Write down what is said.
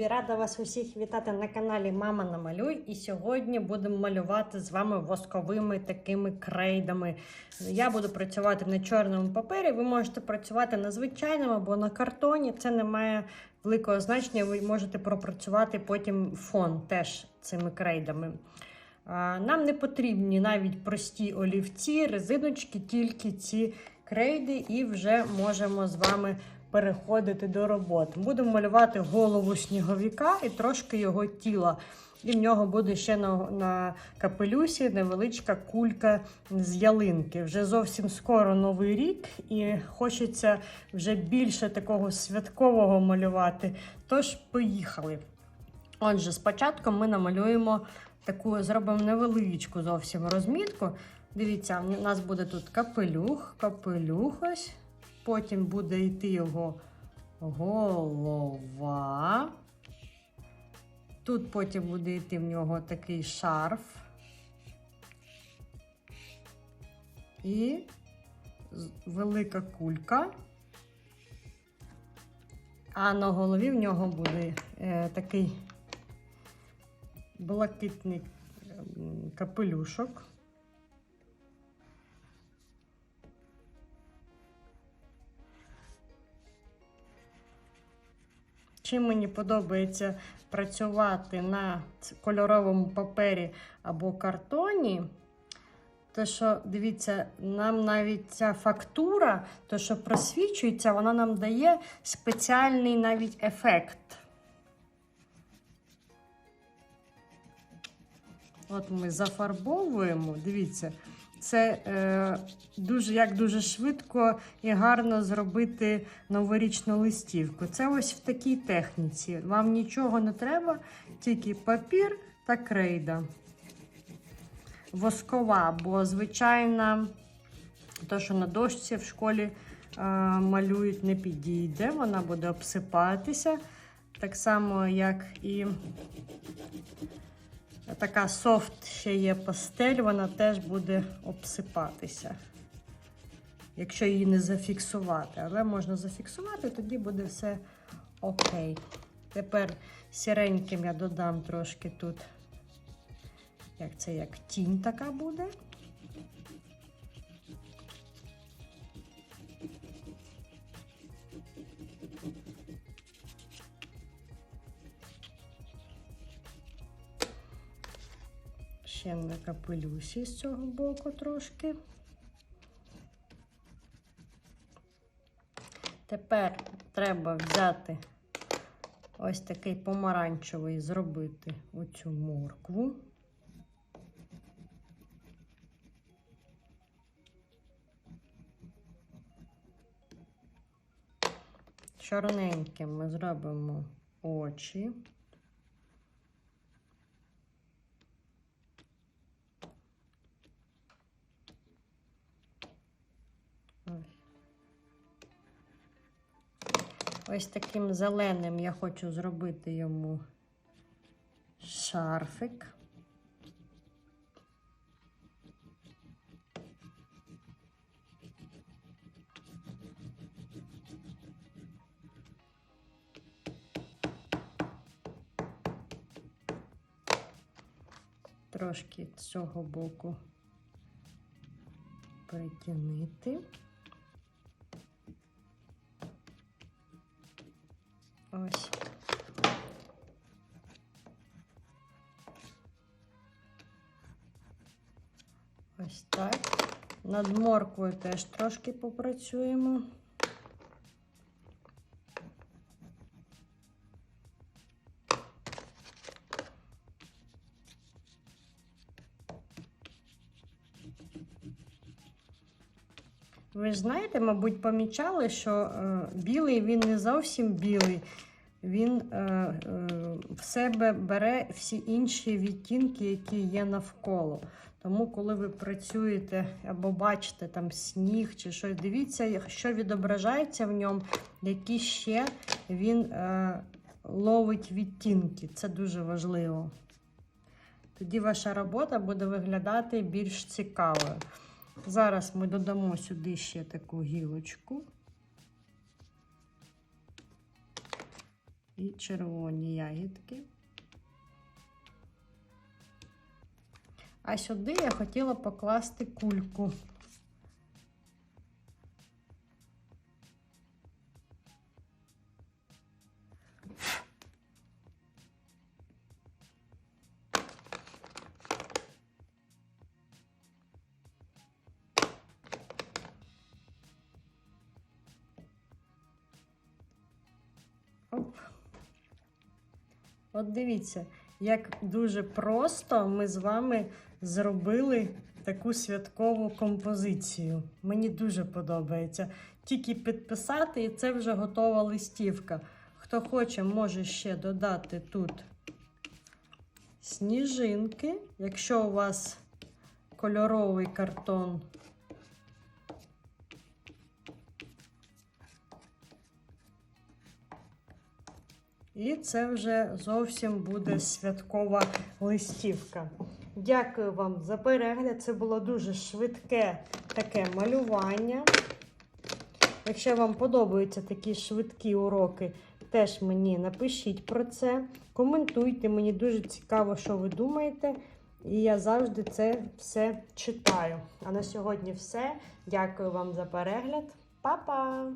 Любі, рада вас усіх вітати на каналі Мама Намалюй. І сьогодні будемо малювати з вами восковими такими крейдами. Я буду працювати на чорному папері. Ви можете працювати на звичайному або на картоні. Це не має великого значення. Ви можете пропрацювати потім фон теж цими крейдами. Нам не потрібні навіть прості олівці, резиночки, тільки ці крейди, і вже можемо з вами переходити до роботи. Будемо малювати голову сніговіка і трошки його тіла. І в нього буде ще на, на капелюсі невеличка кулька з ялинки. Вже зовсім скоро новий рік, і хочеться вже більше такого святкового малювати. Тож, поїхали. Отже, спочатку ми намалюємо таку, зробимо невеличку зовсім розмітку. Дивіться, у нас буде тут капелюх, капелюх ось. Потім буде йти його голова. Тут потім буде йти в нього такий шарф. І велика кулька. А на голові в нього буде е, такий блакитний ем, капелюшок. Чим мені подобається працювати на кольоровому папері або картоні, то що, дивіться, нам навіть ця фактура, то що просвічується, вона нам дає спеціальний навіть ефект. От ми зафарбовуємо, дивіться, це е, дуже, як дуже швидко і гарно зробити новорічну листівку. Це ось в такій техніці. Вам нічого не треба, тільки папір та крейда. Воскова, бо звичайна, то, що на дошці в школі е, малюють, не підійде, вона буде обсипатися. Так само, як і така софт ще є пастель, вона теж буде обсипатися. Якщо її не зафіксувати. Але можна зафіксувати, тоді буде все окей. Тепер сіреньким я додам трошки тут, як це як тінь така буде. Ще на капелюсі з цього боку трошки. Тепер треба взяти ось такий помаранчевий, зробити оцю моркву. Чорненьким ми зробимо очі. Ось таким зеленим я хочу зробити йому шарфик. Трошки цього боку притягнути. Ось так. Над морквою теж трошки попрацюємо. Ви ж знаєте, мабуть, помічали, що е, білий він не зовсім білий. Він е, е, в себе бере всі інші відтінки, які є навколо. Тому, коли ви працюєте або бачите там сніг чи щось, дивіться, що відображається в ньому, які ще він е, ловить відтінки. Це дуже важливо. Тоді ваша робота буде виглядати більш цікавою. Зараз ми додамо сюди ще таку гілочку. І червоні ягідки. А сюди я хотіла покласти кульку. Оп. От дивіться, як дуже просто ми з вами зробили таку святкову композицію. Мені дуже подобається. Тільки підписати, і це вже готова листівка. Хто хоче, може ще додати тут сніжинки. Якщо у вас кольоровий картон, І це вже зовсім буде святкова листівка. Дякую вам за перегляд. Це було дуже швидке таке малювання. Якщо вам подобаються такі швидкі уроки, теж мені напишіть про це. Коментуйте, мені дуже цікаво, що ви думаєте. І я завжди це все читаю. А на сьогодні все. Дякую вам за перегляд. Па-па!